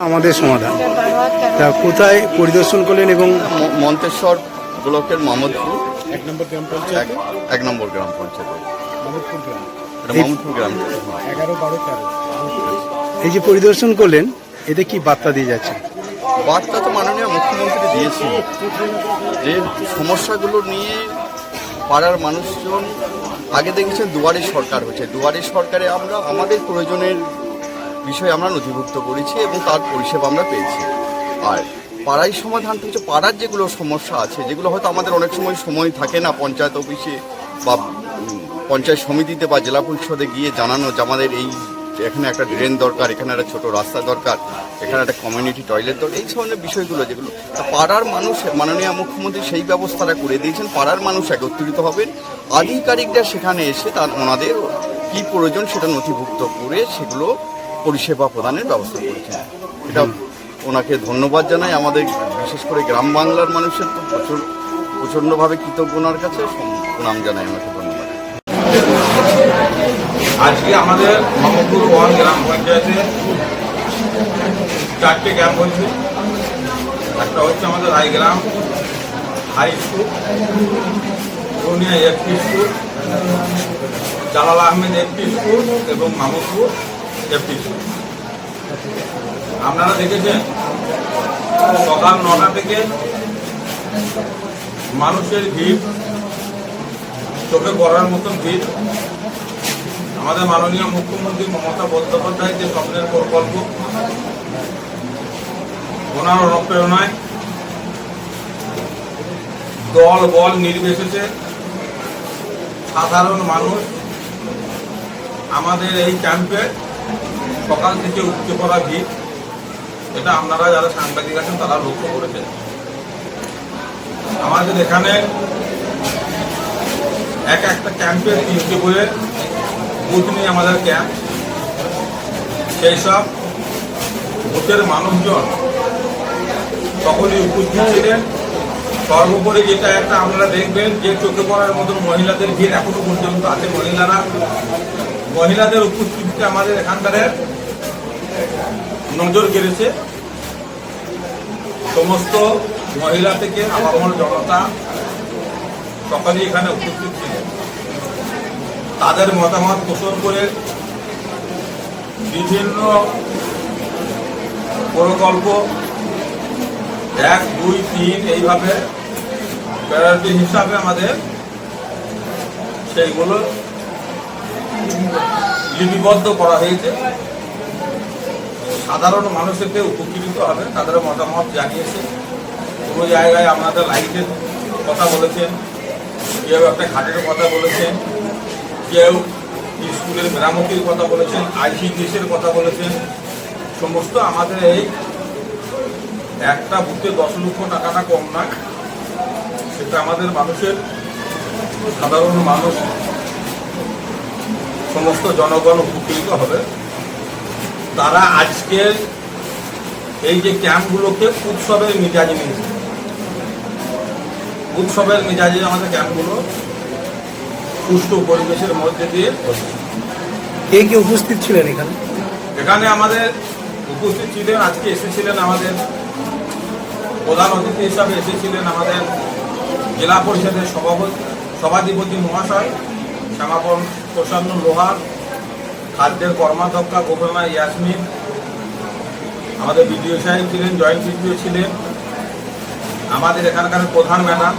আমাদের সমাধান। তা কোথায় পরিদর্শন করলেন এবং মন্তেশ্বর ব্লকের মামদপুর। এক নম্বর গ্রাম এক এক নম্বর গ্রাম পঞ্চায়েত। মামুদপুর গ্রাম। এটা মামদপুর গ্রাম। এগারো বারো তেরো। এই যে পরিদর্শন করলেন এতে কি বার্তা দিয়ে যাচ্ছে? বার্তা তো মাননীয় মুখ্যমন্ত্রী দিয়েছেন যে সমস্যাগুলো নিয়ে পাড়ার মানুষজন আগে দেখেছেন দুয়ারে সরকার হচ্ছে দুয়ারে সরকারে আমরা আমাদের প্রয়োজনের বিষয় আমরা নথিভুক্ত করেছি এবং তার পরিষেবা আমরা পেয়েছি। আর পাড়াই সমাধান হচ্ছে, পাড়ার যেগুলো সমস্যা আছে, যেগুলো হয়তো আমাদের অনেক সময় সময় থাকে না পঞ্চায়েত অফিসে বা পঞ্চায়েত সমিতিতে বা জেলা পরিষদে গিয়ে জানানো যে আমাদের এই এখানে একটা ড্রেন দরকার, এখানে একটা ছোট রাস্তা দরকার, এখানে একটা কমিউনিটি টয়লেট দরকার, এই ধরনের বিষয়গুলো যেগুলো পাড়ার মানুষ, মাননীয় মুখ্যমন্ত্রী সেই ব্যবস্থাটা করে দিয়েছেন, পাড়ার মানুষ একত্রিত হবেন, আধিকারিকরা সেখানে এসে তার ওনাদের কী প্রয়োজন সেটা নথিভুক্ত করে সেগুলো পরিষেবা প্রদানের ব্যবস্থা করেছেন। এটা ওনাকে ধন্যবাদ জানাই। আমাদের বিশেষ করে গ্রাম বাংলার মানুষের তো প্রচুর প্রচণ্ডভাবে কৃতজ্ঞ ওনার কাছে প্রণাম জানাই ওনাকে ধন্যবাদ। আজকে আমাদের মোহাম্মদপুর ওয়ান গ্রাম পঞ্চায়েতে চারটে ক্যাম্প হয়েছে একটা হচ্ছে আমাদের Raigram high school FP school, Jalal Ahmed FP school এবং মামুদপুর আপনারা দেখেছেন, সকাল নটা থেকে মানুষের ভিড়, চোখে পড়ার মতন ভিড়। আমাদের মাননীয় মুখ্যমন্ত্রী মমতা বন্দ্যোপাধ্যায় যে স্বপ্নের প্রকল্প, ওনার অনুপ্রেরণায় দল বল নির্বিশেষে সাধারণ মানুষ আমাদের এই ক্যাম্পে সকাল থেকে উঠতে পড়া ভিড়। এটা আপনারা যারা সাংবাদিক আছেন, তারা লক্ষ্য করেছেন। আমাদের এখানে এক একটা ক্যাম্পে তিনটে বইয়ে বুথ নিয়ে আমাদের ক্যাম্প সেই সব বুথের মানুষজন সকলেই উপস্থিত ছিলেন। সর্বোপরি যেটা একটা আপনারা দেখবেন যে চোখে পড়ার মতন মহিলাদের ভিড় এখনও পর্যন্ত আছে। মহিলারা মহিলাদের উপস্থিতিতে আমাদের এখানকারের নজর কেড়েছে। সমস্ত মহিলা থেকে আবামর জনতা সকলেই এখানে উপস্থিত ছিলেন তাদের মতামত পোষণ করে বিভিন্ন প্রকল্প এক, দুই, তিন এইভাবে প্রায়োরিটি হিসাবে আমাদের সেইগুলো লিপিবদ্ধ করা হয়েছে। সাধারণ মানুষেরকে উপকৃত হবে তাদের মতামত জানিয়েছে। কোনো জায়গায় আপনাদের লাইটের কথা বলেছেন, কেউ একটা খাটের কথা বলেছেন, কেউ স্কুলের মেরামতির কথা বলেছেন আইসিডিএসের কথা বলেছেন। সমস্ত আমাদের এই একটা বুথে দশ লক্ষ টাকাটা কম নয় সেটা আমাদের মানুষের সাধারণ মানুষ সমস্ত জনগণ উপকৃত হবে। তারা আজকের এই যে ক্যাম্পগুলোকে উৎসবের মিজাজে নিয়েছে উৎসবের মিজাজে আমাদের ক্যাম্পগুলো সুষ্ঠু পরিবেশের মধ্যে দিয়ে কে কে উপস্থিত ছিলেন এখানে? এখানে আমাদের উপস্থিত ছিলেন আজকে এসেছিলেন আমাদের প্রধান অতিথি হিসাবে এসেছিলেন আমাদের জেলা পরিষদের সভাপতি সভাধিপতি মহাশয় শ্যামাপন প্রসন্ন লোহার, খাদ্যের কর্মাধ্যক্ষা গোপনা ইয়াসমিন, আমাদের বিডিও সাহেব ছিলেন, জয়েন্ট বিডিও ছিলেন, আমাদের এখানকার প্রধান ম্যাডাম,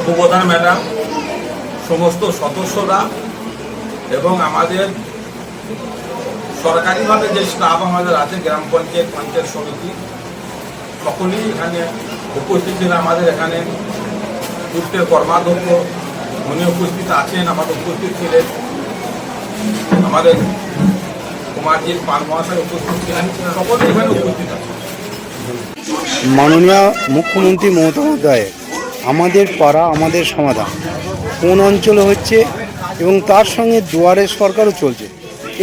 উপপ্রধান ম্যাডাম, সমস্ত সদস্যরা এবং আমাদের সরকারিভাবে যে স্টাফ আমাদের আছে, গ্রাম পঞ্চায়েত পঞ্চায়েত সমিতি, সকলেই এখানে উপস্থিত ছিলেন আমাদের এখানে পূর্তের কর্মাধ্যক্ষ উনি উপস্থিত আছেন আমাদের উপস্থিত ছিলেন। আমাদের কুমারজির পান মহাশয় উপস্থিত ছিলেন। সকলেই এখানে উপস্থিত আছেন। মাননীয় মুখ্যমন্ত্রী মমতা বন্দ্যোপাধ্যায় আমাদের পাড়া আমাদের সমাধান। কোন অঞ্চলে হচ্ছে এবং তার সঙ্গে দুয়ারের সরকারও চলছে।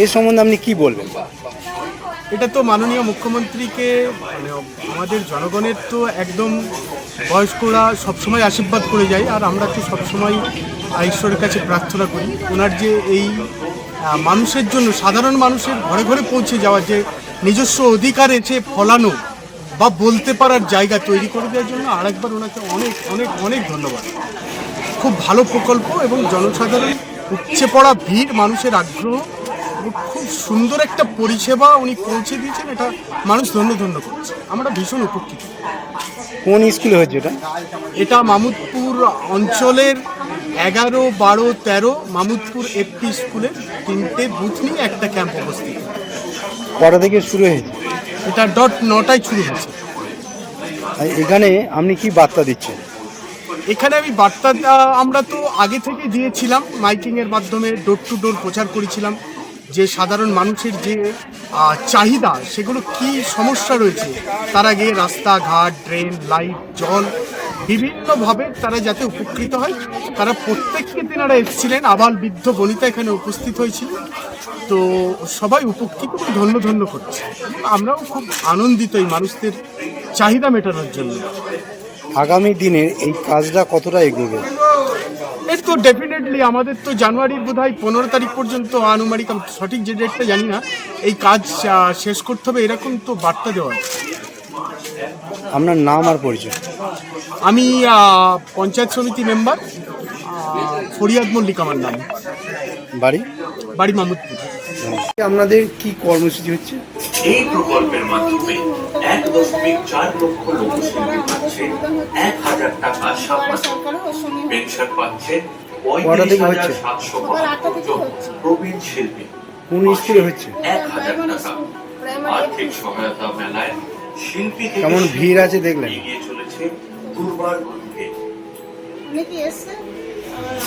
এ সম্বন্ধে আপনি কি বলবেন? এটা তো মাননীয় মুখ্যমন্ত্রীকে মানে আমাদের জনগণের তো একদম বয়স্করা সবসময় আশীর্বাদ করে যায় আর আমরা তো সবসময় ঈশ্বরের কাছে প্রার্থনা করি। ওনার যে এই মানুষের জন্য, সাধারণ মানুষের ঘরে ঘরে পৌঁছে যাওয়ার যে নিজস্ব অধিকার এসে ফলানো বা বলতে পারার জায়গা তৈরি করে দেওয়ার জন্য আরেকবার ওনাকে অনেক অনেক অনেক ধন্যবাদ। খুব ভালো প্রকল্প এবং জনসাধারণ উপচে পড়া ভিড়, মানুষের আগ্রহ খুব সুন্দর একটা পরিষেবা উনি পৌঁছে দিয়েছেন। এটা মানুষ ধন্য ধন্য করছে। আমরা ভীষণ উপকৃত। কোন স্কুলে হচ্ছে এটা? এটা মামুদপুর অঞ্চলের এগারো বারো তেরো মামুদপুর এফপি স্কুলের তিনটে বুথ নিয়ে একটা ক্যাম্প অবস্থিত। কটা থেকে শুরু হয়েছে? এটা ডট নটায় শুরু হয়েছে। এখানে আপনি কি বার্তা দিচ্ছেন? এখানে আমি বার্তা আমরা তো আগে থেকে দিয়েছিলাম মাইকিংয়ের মাধ্যমে ডোর টু ডোর প্রচার করেছিলাম। যে সাধারণ মানুষের যে চাহিদা, সেগুলো কি সমস্যা রয়েছে? তার আগে রাস্তাঘাট, ড্রেন, লাইট, জল, বিভিন্নভাবে তারা যাতে উপকৃত হয়। তারা প্রত্যেককে তেনারা এসেছিলেন, আবাল বৃদ্ধ বনিতা এখানে উপস্থিত হয়েছিল। তো সবাই উপকৃত ধন্য ধন্য করছে। আমরাও খুব আনন্দিত এই মানুষদের চাহিদা মেটানোর জন্য। আগামী দিনের এই কাজটা কতটা এগোবে? তো ডেফিনেটলি আমাদের তো জানুয়ারির বোধ হয় পনেরো তারিখ পর্যন্ত আনুমানিক আমি সঠিক যে ডেটটা জানি না এই কাজ শেষ করতে হবে এরকম তো বার্তা দেওয়া আপনার নাম আর পরিচয়? আমি পঞ্চায়েত সমিতি মেম্বার ফরিয়াদ মল্লিক আমার নাম। বাড়ি? বাড়ি মামুদপুর। আপনাদের কি কর্মসূচি হচ্ছে? এই প্রকল্পের মাধ্যমে এক দশমিক চার লক্ষ লোকশিল্পী পাচ্ছে এক হাজার টাকা পেনশন পাচ্ছে পঁয়ত্রিশ হাজার সাতশো প্রবীণ শিল্পী। কোন স্কুলে হচ্ছে? এক হাজার টাকা। আর্থিক সহায়তা মেলায় শিল্পী কেমন ভিড় আছে দেখলেন? এগিয়ে চলেছে দুর্বার এসছে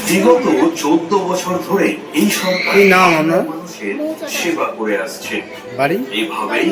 বিগত চোদ্দ বছর ধরে এই সরকার নাম সেবা করে আসছে। এইভাবেই